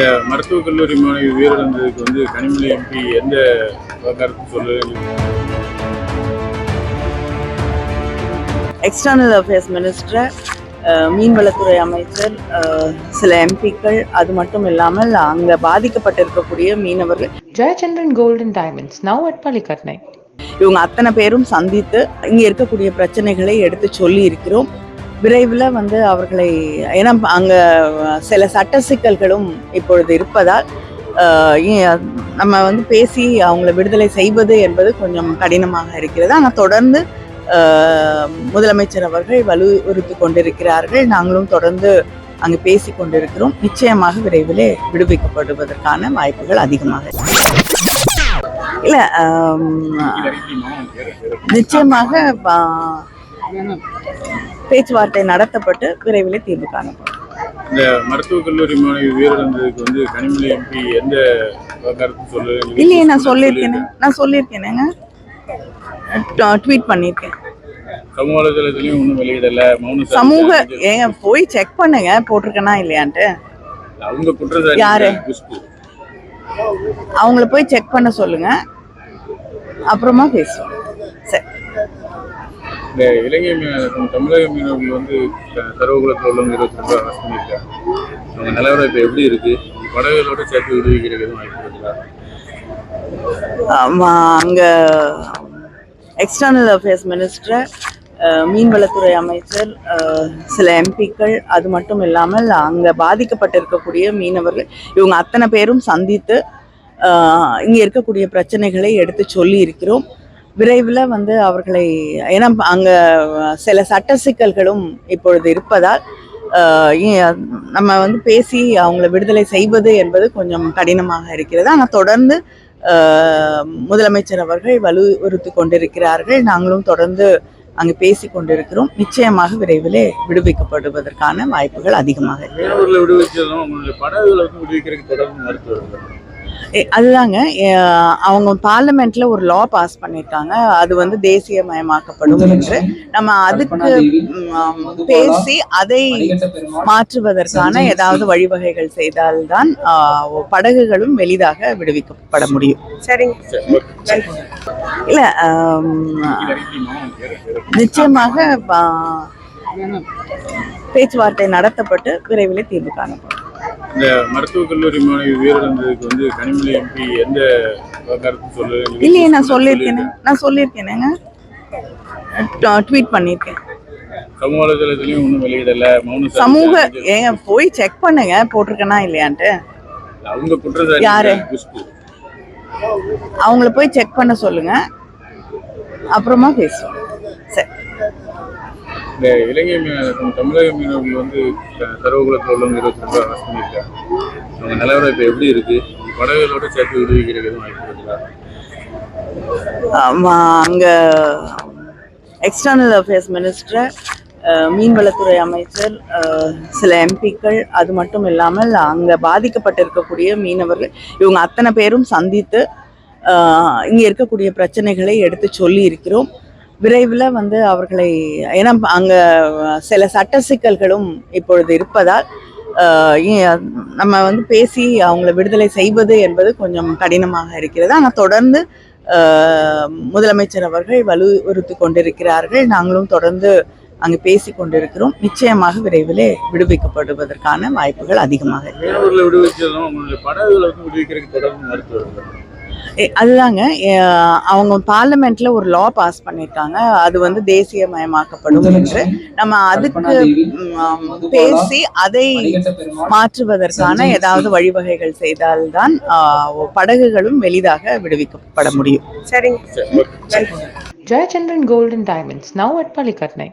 இந்த மருத்துவக் கல்லூரி மாணவி உயிரிழந்ததுக்கு வந்து கனிமொழி எம்பி எந்த கருத்து சொல்லு எக்ஸ்டர்னல் அஃபேர்ஸ் மினிஸ்டர் மீன்வளத்துறை அமைச்சர் சில எம்பிக்கள் அது மட்டும் இல்லாமல் அங்கே பாதிக்கப்பட்டிருக்கக்கூடிய மீனவர்கள். Gold and Diamonds, now at Palikatnai. இவங்க அத்தனை பேரும் சந்தித்து இங்கே இருக்கக்கூடிய பிரச்சனைகளை எடுத்து சொல்லி இருக்கிறோம் விரைவில் வந்து அவர்களை ஏன்னா அங்கே சில சட்ட சிக்கல்களும் இப்பொழுது இருப்பதால் நம்ம வந்து பேசி அவங்கள விடுதலை செய்வது என்பது கொஞ்சம் கடினமாக இருக்கிறது. ஆனால் தொடர்ந்து முதலமைச்சர் அவர்கள் வலியுறுத்தி கொண்டிருக்கிறார்கள். நாங்களும் தொடர்ந்து அங்கு பேசி கொண்டிருக்கிறோம். நிச்சயமாக விரைவில் விடுவிக்கப்படுவதற்கான வாய்ப்புகள் அதிகமாக இல்லை நிச்சயமாக பேச்சுவார்த்தை நடத்தப்பட்டு விரைவிலே தீர்வு காணப்படும். இந்த மருத்துவக் கல்லூரி மாணவி உயிரிழந்ததுக்கு வந்து கனிமொழி எம்பி எந்த கருத்து சொல்லு இல்லையே நான் சொல்லியிருக்கேனே. நான் சொல்லியிருக்கேனேங்க ட்வீட் பண்ணியிருக்கேன். சமூக வலைதளத்திலையும் ஒன்றும் வெளியிடல மௌன சாதி சமூக சான்றிதழ். ஏங்க போய் செக் பண்ணுங்க போட்டிருக்கேனா இல்லையான்ட்டு. அவங்க குற்றச்சாட்டு யாரு? அவங்கள போய் செக் பண்ண சொல்லுங்க. அப்புறமா பேசுவோம். இந்த இலங்கை மீ- தமிழக மீனவர்கள் வந்து க- சர்வகுலத்தில் உள்ளவங்க இருபத்தி ரெண்டு ரூபா அரசு பண்ணியிருக்காங்க. அவங்க நிலவரம் இப்போ எப்படி இருக்கு? படகுகளோட சேர்த்து விடுவிக்கிறது எதுவும் வாய்ப்பு இருக்குதா? எக்ஸ்டர்னல் அஃபேர்ஸ் மினிஸ்டர் மீன்வளத்துறை அமைச்சர் சில எம்பிக்கள் அது மட்டும் இல்லாமல் அங்கே பாதிக்கப்பட்டிருக்கக்கூடிய மீனவர்கள் இவங்க அத்தனை பேரும் சந்தித்து இங்கே இருக்கக்கூடிய பிரச்சனைகளை எடுத்து சொல்லி இருக்கிறோம் விரைவில் வந்து அவர்களை ஏன்னா அங்கே சில சட்ட சிக்கல்களும் இப்பொழுது இருப்பதால் நம்ம வந்து பேசி அவங்கள விடுதலை செய்வது என்பது கொஞ்சம் கடினமாக இருக்கிறது. ஆனால் தொடர்ந்து முதலமைச்சர் அவர்கள் வலியுறுத்தி கொண்டிருக்கிறார்கள். நாங்களும் தொடர்ந்து அங்கு பேசி கொண்டிருக்கிறோம். நிச்சயமாக விரைவில் விடுவிக்கப்படுவதற்கான வாய்ப்புகள் அதிகமாக இருக்கு. அதுதாங்க. அவங்க பார்லிமெண்ட்ல ஒரு லா பாஸ் பண்ணியிருக்காங்க அது வந்து தேசியமயமாக்கப்படும் என்று. நம்ம அதுக்கு பேசி அதை மாற்றுவதற்கான ஏதாவது வழிவகைகள் செய்தால்தான் படகுகளும் எளிதாக விடுவிக்கப்பட முடியும். இல்ல ஆம், நிச்சயமாக பேச்சுவார்த்தை நடத்தப்பட்டு விரைவிலே தீர்வு காணப்படும். இந்த மருத்துவக் கல்லூரி மாணவி உயிரிழந்ததுக்கு வந்து கனிமொழி எம்பி எந்த கருத்து சொல்லு இல்லையே நான் சொல்லியிருக்கேனே. நான் சொல்லியிருக்கேனேங்க ட்வீட் பண்ணியிருக்கேன். சமூக வலைதளத்திலையும் ஒன்றும் வெளியிடல. மௌன சமூக. ஏங்க போய் செக் பண்ணுங்க. போட்டிருக்கேனா இல்லையான்ட்டு. அவங்க குற்றச்சாட்டு யாரு? அவங்கள போய் செக் பண்ண சொல்லுங்க. அப்புறமா பேசுவோம். இந்த இலங்கை மீனவர்கள் தமிழக மீனவர்கள் வந்து சர்வகுலத்தில் உள்ளவங்க இருபத்தி ரெண்டு அரசு பண்ணியிருக்காங்க. அவங்க நிலவரம் இப்போ எப்படி இருக்கு? படகுகளோட சேர்த்து விடுவிக்கிறது வாய்ப்பு இருக்குதா? எக்ஸ்டர்னல் அஃபேர்ஸ் மினிஸ்டர் மீன்வளத்துறை அமைச்சர் சில எம்பிக்கள் அது மட்டும் இல்லாமல் அங்கே பாதிக்கப்பட்டிருக்கக்கூடிய மீனவர்கள் இவங்க அத்தனை பேரும் சந்தித்து இங்கே இருக்கக்கூடிய பிரச்சனைகளை எடுத்து சொல்லி இருக்கிறோம் விரைவில் வந்து அவர்களை ஏன்னா அங்கே சில சட்ட சிக்கல்களும் இப்பொழுது இருப்பதால் நம்ம வந்து பேசி அவங்கள விடுதலை செய்வது என்பது கொஞ்சம் கடினமாக இருக்கிறது. ஆனால் தொடர்ந்து முதலமைச்சர் அவர்கள் வலியுறுத்தி கொண்டிருக்கிறார்கள். நாங்களும் தொடர்ந்து அங்கு பேசி கொண்டிருக்கிறோம். நிச்சயமாக விரைவிலே விடுவிக்கப்படுவதற்கான வாய்ப்புகள் அதிகமாக இருக்கு. அதுதாங்க. அவங்க பார்லிமெண்ட்ல ஒரு லா பாஸ் பண்ணியிருக்காங்க அது வந்து தேசியமயமாக்கப்படும் என்று. நம்ம அதுக்கு பேசி அதை மாற்றுவதற்கான ஏதாவது வழிவகைகள் செய்தால்தான் படகுகளும் எளிதாக விடுவிக்கப்பட முடியும். சரி okay. Jayachandran Gold and Diamonds, now at Palikatnai.